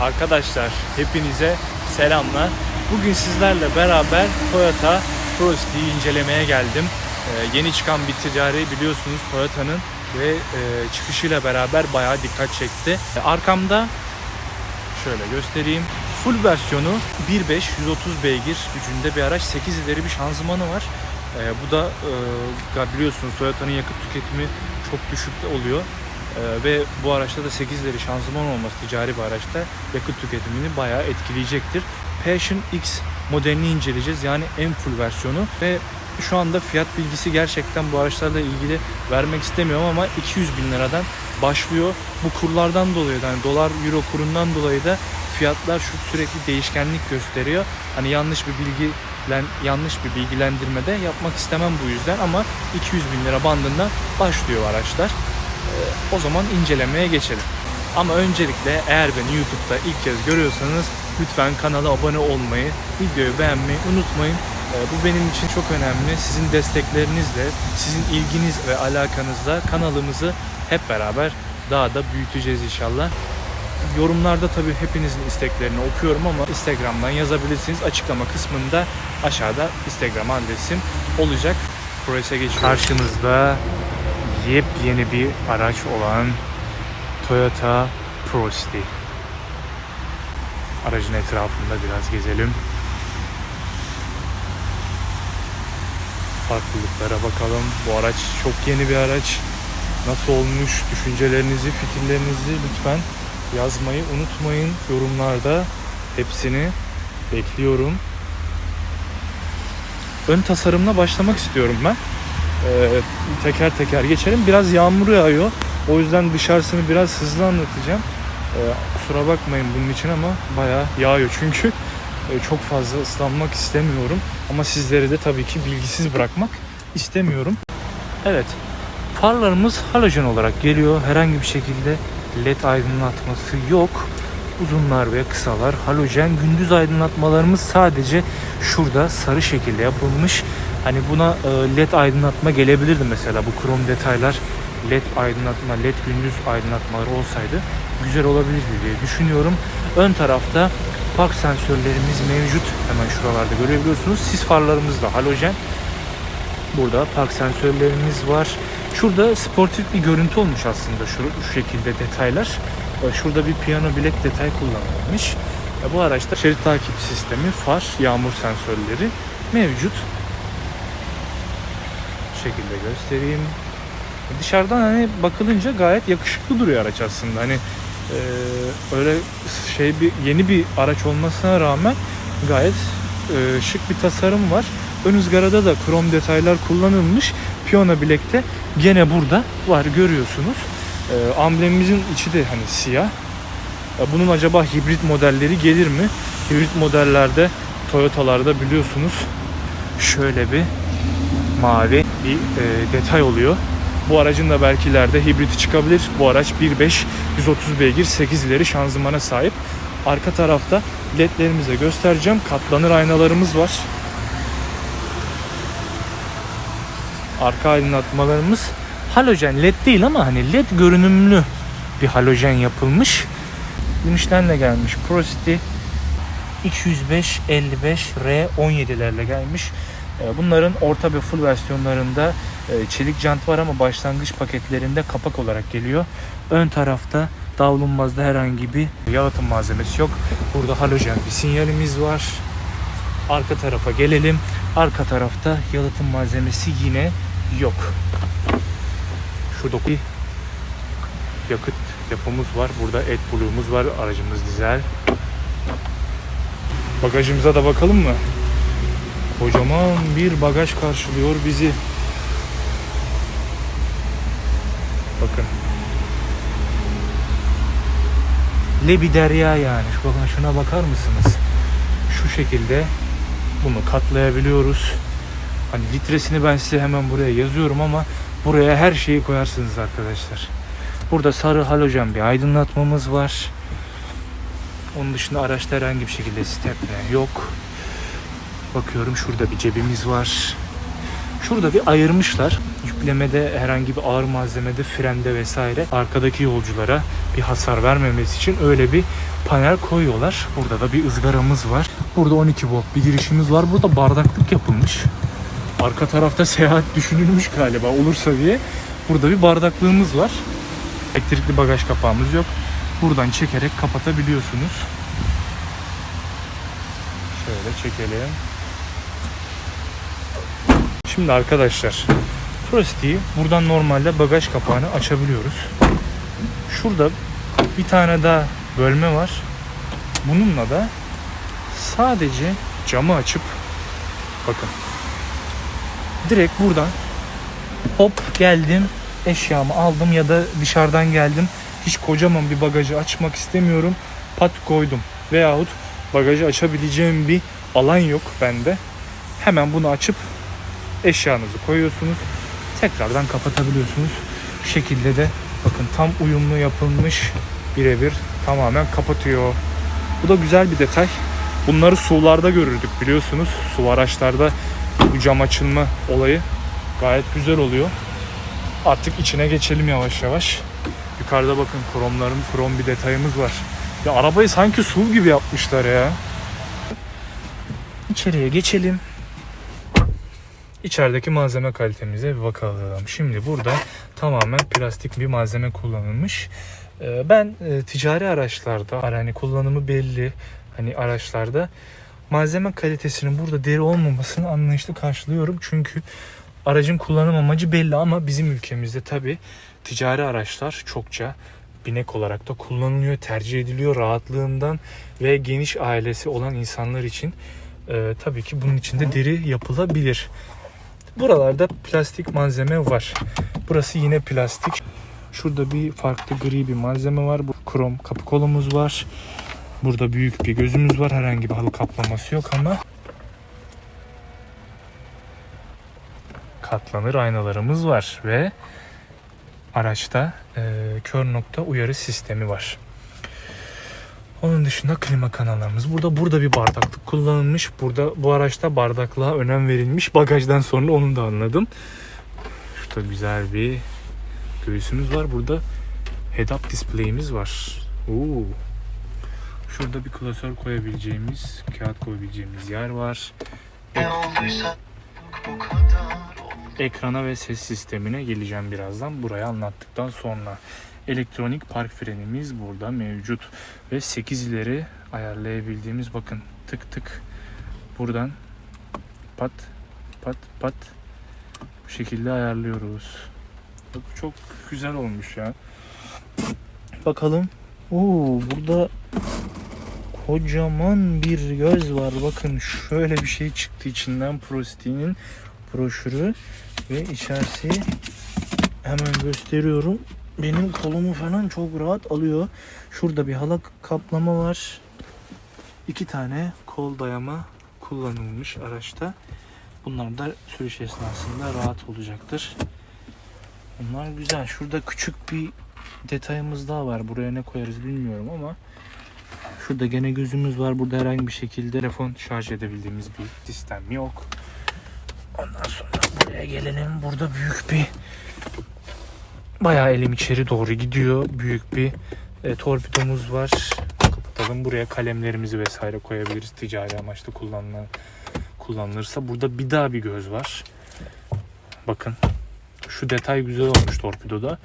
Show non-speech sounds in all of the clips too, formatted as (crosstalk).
Arkadaşlar hepinize selamlar. Bugün sizlerle beraber Toyota Prosti'yi incelemeye geldim. Ee, yeni çıkan bir ticari biliyorsunuz Toyota'nın ve e, çıkışıyla beraber bayağı dikkat çekti. E, Arkamda şöyle göstereyim. Full versiyonu 1.5 130 beygir gücünde bir araç. 8 ileri bir şanzımanı var. E, bu da e, biliyorsunuz Toyota'nın yakıt tüketimi çok düşük oluyor. Ee, ve bu araçta da 8 ileri şanzıman olması ticari bir araçta yakıt tüketimini bayağı etkileyecektir. Passion X modelini inceleyeceğiz. Yani en full versiyonu ve şu anda fiyat bilgisi gerçekten bu araçlarla ilgili vermek istemiyorum ama 200 bin liradan başlıyor. Bu kurlardan dolayı yani dolar euro kurundan dolayı da fiyatlar şu sürekli değişkenlik gösteriyor. Hani yanlış bir bilgi yanlış bir bilgilendirmede yapmak istemem bu yüzden ama 200 bin lira bandında başlıyor araçlar. Ee, o zaman incelemeye geçelim. Ama öncelikle eğer beni YouTube'da ilk kez görüyorsanız lütfen kanala abone olmayı, videoyu beğenmeyi unutmayın. Ee, bu benim için çok önemli. Sizin desteklerinizle, sizin ilginiz ve alakanızla kanalımızı hep beraber daha da büyüteceğiz inşallah. Yorumlarda tabii hepinizin isteklerini okuyorum ama Instagram'dan yazabilirsiniz. Açıklama kısmında aşağıda Instagram adresim olacak. Progress'e geçiyoruz. Karşınızda yepyeni bir araç olan Toyota Prosti. Aracın etrafında biraz gezelim. Farklılıklara bakalım. Bu araç çok yeni bir araç. Nasıl olmuş? Düşüncelerinizi, fikirlerinizi lütfen yazmayı unutmayın yorumlarda. Hepsini bekliyorum. Ön tasarımla başlamak istiyorum ben. Ee, teker teker geçelim. Biraz yağmur yağıyor. O yüzden dışarısını biraz hızlı anlatacağım. Ee, kusura bakmayın bunun için ama bayağı yağıyor çünkü. Ee, çok fazla ıslanmak istemiyorum. Ama sizleri de tabii ki bilgisiz bırakmak istemiyorum. Evet. Farlarımız halojen olarak geliyor. Herhangi bir şekilde led aydınlatması yok. Uzunlar ve kısalar halojen. Gündüz aydınlatmalarımız sadece şurada sarı şekilde yapılmış. Hani buna e, led aydınlatma gelebilirdi mesela bu krom detaylar led aydınlatma, led gündüz aydınlatmaları olsaydı güzel olabilirdi diye düşünüyorum. Ön tarafta park sensörlerimiz mevcut. Hemen şuralarda görebiliyorsunuz. Sis farlarımız da halojen. Burada park sensörlerimiz var. Şurada sportif bir görüntü olmuş aslında şu, şu şekilde detaylar. E, Şurada bir piyano bilek detay kullanılmış. E, Bu araçta şerit takip sistemi, far, yağmur sensörleri mevcut. Şekilde göstereyim. Dışarıdan hani bakılınca gayet yakışıklı duruyor araç aslında. Hani e, öyle şey bir yeni bir araç olmasına rağmen gayet e, şık bir tasarım var. Ön ızgarada da krom detaylar kullanılmış. Piyano bilekte gene burada var görüyorsunuz. E, amblemimizin içi de hani siyah. E, bunun acaba hibrit modelleri gelir mi? Hibrit modellerde Toyota'larda biliyorsunuz şöyle bir mavi bir e, detay oluyor. Bu aracın da belki ileride hibriti çıkabilir. Bu araç 1.5 130 beygir 8 ileri şanzımana sahip. Arka tarafta ledlerimize göstereceğim. Katlanır aynalarımız var. Arka aydınlatmalarımız halojen led değil ama hani led görünümlü bir halojen yapılmış. Michelin gelmiş. Prosty 205 55 R 17'lerle gelmiş. Ee, Bunların orta ve full versiyonlarında e, çelik jant var ama başlangıç paketlerinde kapak olarak geliyor. Ön tarafta davlumbazda herhangi bir yalıtım malzemesi yok. Burada halojen bir sinyalimiz var. Arka tarafa gelelim. Arka tarafta yalıtım malzemesi yine yok. Şurada bir yakıt depomuz var. Burada AdBlue'umuz var. Aracımız dizel. Bagajımıza da bakalım mı? Kocaman bir bagaj karşılıyor bizi. Bakın. Lebi derya yani. Bakın şuna bakar mısınız? Şu şekilde bunu katlayabiliyoruz. Hani litresini ben size hemen buraya yazıyorum ama buraya her şeyi koyarsınız arkadaşlar. Burada sarı halojen bir aydınlatmamız var. Onun dışında araçta herhangi bir şekilde stepne yok. Bakıyorum şurada bir cebimiz var. Şurada bir ayırmışlar. yüklemede herhangi bir ağır malzemede frende vesaire arkadaki yolculara bir hasar vermemesi için öyle bir panel koyuyorlar. Burada da bir ızgaramız var. Burada 12 volt bir girişimiz var. Burada bardaklık yapılmış. Arka tarafta seyahat düşünülmüş galiba olursa diye. Burada bir bardaklığımız var. Elektrikli bagaj kapağımız yok. Buradan çekerek kapatabiliyorsunuz. Şöyle çekelim. Şimdi arkadaşlar Prosti'yi buradan normalde bagaj kapağını açabiliyoruz. Şurada bir tane daha bölme var. Bununla da sadece camı açıp bakın direkt buradan hop geldim eşyamı aldım ya da dışarıdan geldim hiç kocaman bir bagajı açmak istemiyorum pat koydum veyahut bagajı açabileceğim bir alan yok bende hemen bunu açıp eşyanızı koyuyorsunuz. Tekrardan kapatabiliyorsunuz. Bu şekilde de bakın tam uyumlu yapılmış birebir tamamen kapatıyor. Bu da güzel bir detay. Bunları sularda görürdük biliyorsunuz. Su araçlarda bu cam açılma olayı gayet güzel oluyor. Artık içine geçelim yavaş yavaş. Yukarıda bakın kromların krom bir detayımız var. Ya arabayı sanki SUV gibi yapmışlar ya. İçeriye geçelim İçerideki malzeme kalitemize bir bakalım. Şimdi burada tamamen plastik bir malzeme kullanılmış. Ee, Ben e, ticari araçlarda hani kullanımı belli hani araçlarda malzeme kalitesinin burada deri olmamasını anlayışlı karşılıyorum. Çünkü aracın kullanım amacı belli ama bizim ülkemizde tabi ticari araçlar çokça binek olarak da kullanılıyor, tercih ediliyor rahatlığından ve geniş ailesi olan insanlar için e, tabii ki bunun içinde deri yapılabilir. Buralarda plastik malzeme var. Burası yine plastik. Şurada bir farklı gri bir malzeme var. Bu krom kapı kolumuz var. Burada büyük bir gözümüz var. Herhangi bir halı kaplaması yok ama katlanır aynalarımız var ve araçta e, kör nokta uyarı sistemi var. Onun dışında klima kanallarımız. Burada burada bir bardaklık kullanılmış. Burada bu araçta bardaklığa önem verilmiş. Bagajdan sonra onu da anladım. Şurada güzel bir göğsümüz var. Burada head-up display'imiz var. Oo. Şurada bir klasör koyabileceğimiz, kağıt koyabileceğimiz yer var. Ekrana ve ses sistemine geleceğim birazdan. Burayı anlattıktan sonra. Elektronik park frenimiz burada mevcut. Ve 8 ileri ayarlayabildiğimiz bakın tık tık buradan pat pat pat bu şekilde ayarlıyoruz. Bak çok güzel olmuş ya. Bakalım. Oo burada kocaman bir göz var. Bakın şöyle bir şey çıktı içinden Prosti'nin broşürü ve içerisi hemen gösteriyorum. Benim kolumu falan çok rahat alıyor. Şurada bir halak kaplama var. İki tane kol dayama kullanılmış araçta. Bunlar da sürüş esnasında rahat olacaktır. Bunlar güzel. Şurada küçük bir detayımız daha var. Buraya ne koyarız bilmiyorum ama şurada gene gözümüz var. Burada herhangi bir şekilde telefon şarj edebildiğimiz bir sistem yok. Ondan sonra buraya gelelim. Burada büyük bir bayağı elim içeri doğru gidiyor. Büyük bir e, torpidomuz var. Kapatalım. Buraya kalemlerimizi vesaire koyabiliriz. Ticari amaçlı kullanılan kullanılırsa. Burada bir daha bir göz var. Bakın. Şu detay güzel olmuş torpidoda.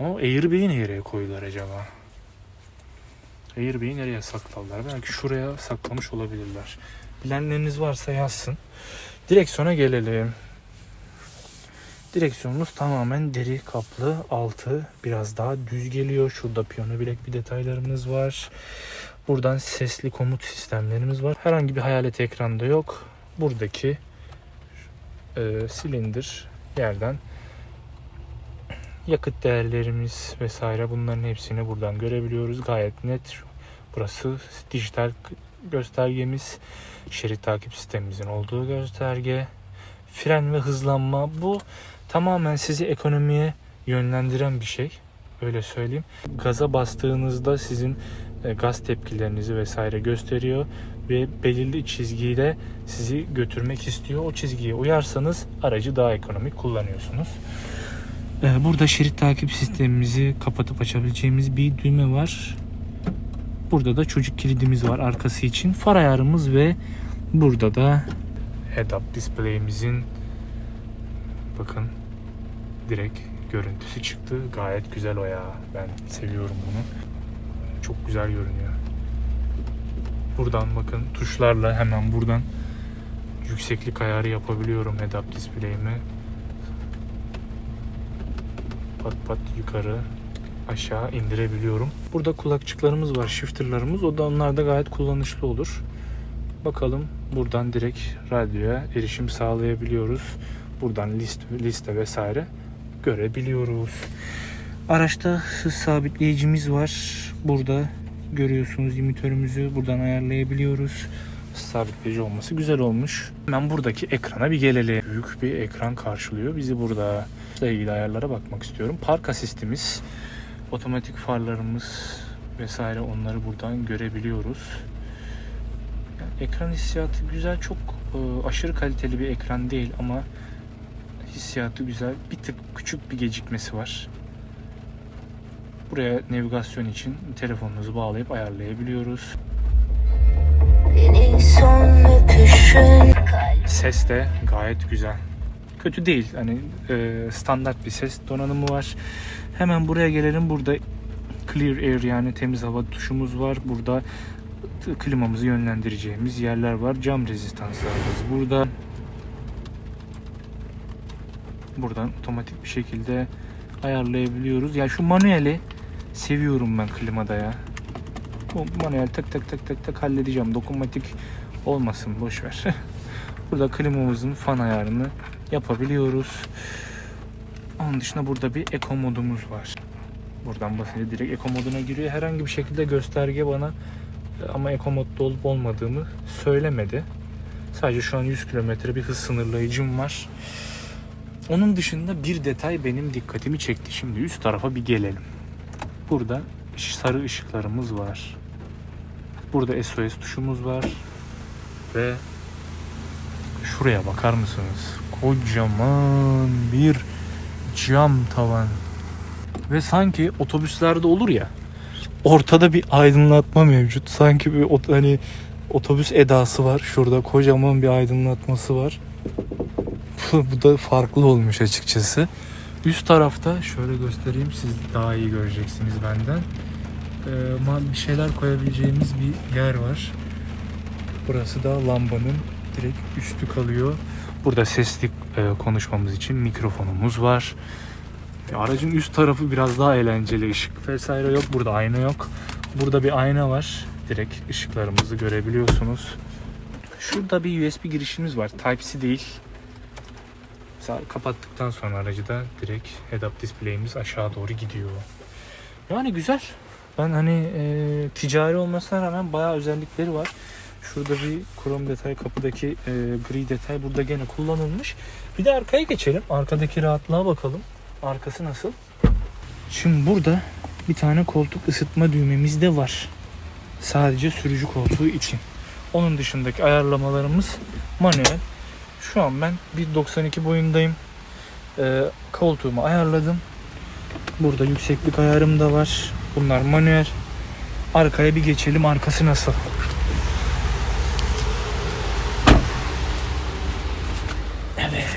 Ama Airbag'i nereye koydular acaba? Airbag'i nereye sakladılar? Belki şuraya saklamış olabilirler. Bilenleriniz varsa yazsın. Direksiyona gelelim. Direksiyonumuz tamamen deri kaplı. Altı biraz daha düz geliyor. Şurada piyano bilek bir detaylarımız var. Buradan sesli komut sistemlerimiz var. Herhangi bir hayalet ekranda yok. Buradaki e, silindir yerden yakıt değerlerimiz vesaire bunların hepsini buradan görebiliyoruz. Gayet net. Burası dijital göstergemiz. Şerit takip sistemimizin olduğu gösterge. Fren ve hızlanma bu tamamen sizi ekonomiye yönlendiren bir şey. Öyle söyleyeyim. Gaza bastığınızda sizin e, gaz tepkilerinizi vesaire gösteriyor. ve belirli çizgiyle sizi götürmek istiyor. O çizgiye uyarsanız aracı daha ekonomik kullanıyorsunuz. Ee, Burada şerit takip sistemimizi kapatıp açabileceğimiz bir düğme var. Burada da çocuk kilidimiz var arkası için. Far ayarımız ve burada da head-up display'imizin bakın direkt görüntüsü çıktı. Gayet güzel o ya. Ben seviyorum bunu. Çok güzel görünüyor. Buradan bakın tuşlarla hemen buradan yükseklik ayarı yapabiliyorum head-up display'imi. Pat pat yukarı aşağı indirebiliyorum. Burada kulakçıklarımız var, shifterlarımız. O da onlar da gayet kullanışlı olur. Bakalım buradan direkt radyoya erişim sağlayabiliyoruz. Buradan list, liste vesaire görebiliyoruz. Araçta hız sabitleyicimiz var. Burada görüyorsunuz limitörümüzü buradan ayarlayabiliyoruz. Sabitleyici olması güzel olmuş. Hemen buradaki ekrana bir gelelim. Büyük bir ekran karşılıyor bizi burada. İşte ilgili ayarlara bakmak istiyorum. Park asistimiz, otomatik farlarımız vesaire onları buradan görebiliyoruz. Ekran hissiyatı güzel. Çok e, aşırı kaliteli bir ekran değil ama hissiyatı güzel. Bir tık küçük bir gecikmesi var. Buraya navigasyon için telefonunuzu bağlayıp ayarlayabiliyoruz. Ses de gayet güzel. Kötü değil. Hani e, standart bir ses donanımı var. Hemen buraya gelelim. Burada clear air yani temiz hava tuşumuz var. Burada klimamızı yönlendireceğimiz yerler var. Cam rezistanslarımız burada. Buradan otomatik bir şekilde ayarlayabiliyoruz. Ya şu manueli seviyorum ben klimada ya. Bu manuel tık tık tık tık tık halledeceğim. Dokunmatik olmasın boş ver. (laughs) Burada klimamızın fan ayarını yapabiliyoruz. Onun dışında burada bir eco modumuz var. Buradan basınca direkt eco moduna giriyor. Herhangi bir şekilde gösterge bana ama eco modda olup olmadığımı söylemedi. Sadece şu an 100 kilometre bir hız sınırlayıcım var. Onun dışında bir detay benim dikkatimi çekti. Şimdi üst tarafa bir gelelim. Burada sarı ışıklarımız var. Burada SOS tuşumuz var. Ve şuraya bakar mısınız? Kocaman bir cam tavan. Ve sanki otobüslerde olur ya. Ortada bir aydınlatma mevcut. Sanki bir ot- hani otobüs edası var. Şurada kocaman bir aydınlatması var. Bu da farklı olmuş açıkçası. Üst tarafta şöyle göstereyim siz daha iyi göreceksiniz benden. Ee, bir şeyler koyabileceğimiz bir yer var. Burası da lambanın direkt üstü kalıyor. Burada sesli e, konuşmamız için mikrofonumuz var. Aracın üst tarafı biraz daha eğlenceli. Işık vesaire yok. Burada ayna yok. Burada bir ayna var. Direkt ışıklarımızı görebiliyorsunuz. Şurada bir USB girişimiz var. Type-C değil. Mesela kapattıktan sonra aracı da direkt head-up display'imiz aşağı doğru gidiyor. Yani güzel. Ben hani e, ticari olmasına rağmen bayağı özellikleri var. Şurada bir krom detay, kapıdaki e, gri detay burada gene kullanılmış. Bir de arkaya geçelim. Arkadaki rahatlığa bakalım. Arkası nasıl? Şimdi burada bir tane koltuk ısıtma düğmemiz de var. Sadece sürücü koltuğu için. Onun dışındaki ayarlamalarımız manuel. Şu an ben 1.92 boyundayım. Ee, koltuğumu ayarladım. Burada yükseklik ayarım da var. Bunlar manuel. Arkaya bir geçelim. Arkası nasıl? Evet.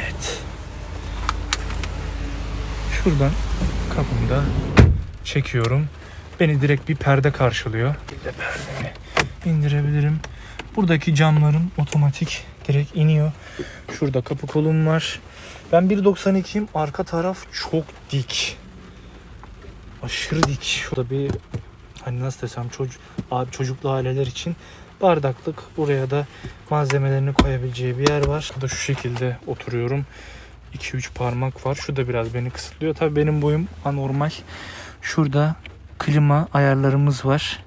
Şuradan kapımda çekiyorum. Beni direkt bir perde karşılıyor. Bir de perdemi indirebilirim. Buradaki camlarım otomatik direkt iniyor. Şurada kapı kolum var. Ben 1.92'yim. Arka taraf çok dik. Aşırı dik. Şurada bir hani nasıl desem çocuk abi çocuklu aileler için bardaklık. Buraya da malzemelerini koyabileceği bir yer var. Burada şu şekilde oturuyorum. 2-3 parmak var. Şu da biraz beni kısıtlıyor. Tabii benim boyum anormal. Şurada klima ayarlarımız var.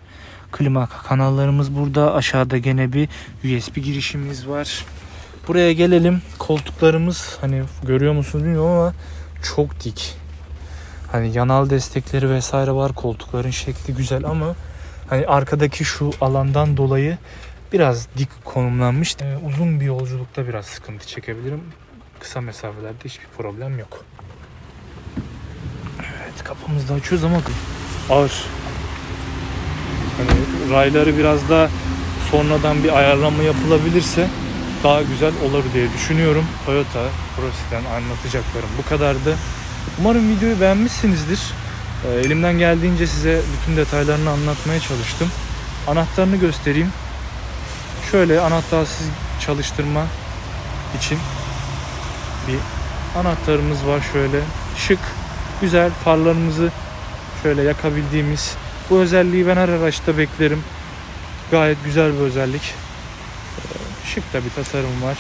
Klima kanallarımız burada. Aşağıda gene bir USB girişimiz var. Buraya gelelim. Koltuklarımız hani görüyor musunuz bilmiyorum ama çok dik. Hani yanal destekleri vesaire var. Koltukların şekli güzel ama hani arkadaki şu alandan dolayı biraz dik konumlanmış. Ee, uzun bir yolculukta biraz sıkıntı çekebilirim. Kısa mesafelerde hiçbir problem yok. Evet kapımızı da açıyoruz ama ağır. Hani rayları biraz da sonradan bir ayarlama yapılabilirse daha güzel olur diye düşünüyorum. Toyota Proceed'den anlatacaklarım bu kadardı. Umarım videoyu beğenmişsinizdir. Ee, elimden geldiğince size bütün detaylarını anlatmaya çalıştım. Anahtarını göstereyim. Şöyle anahtarsız çalıştırma için bir anahtarımız var şöyle. Şık, güzel farlarımızı şöyle yakabildiğimiz bu özelliği ben her araçta beklerim. Gayet güzel bir özellik. Ee, Şık da bir tasarım var.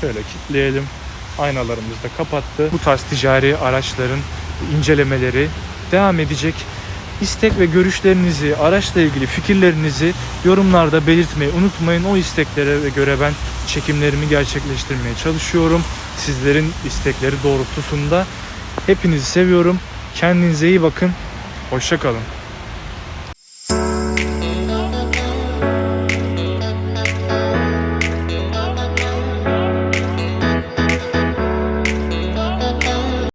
Şöyle kilitleyelim. Aynalarımızı da kapattı. Bu tarz ticari araçların incelemeleri devam edecek. İstek ve görüşlerinizi, araçla ilgili fikirlerinizi yorumlarda belirtmeyi unutmayın. O isteklere göre ben çekimlerimi gerçekleştirmeye çalışıyorum. Sizlerin istekleri doğrultusunda. Hepinizi seviyorum. Kendinize iyi bakın. Hoşçakalın.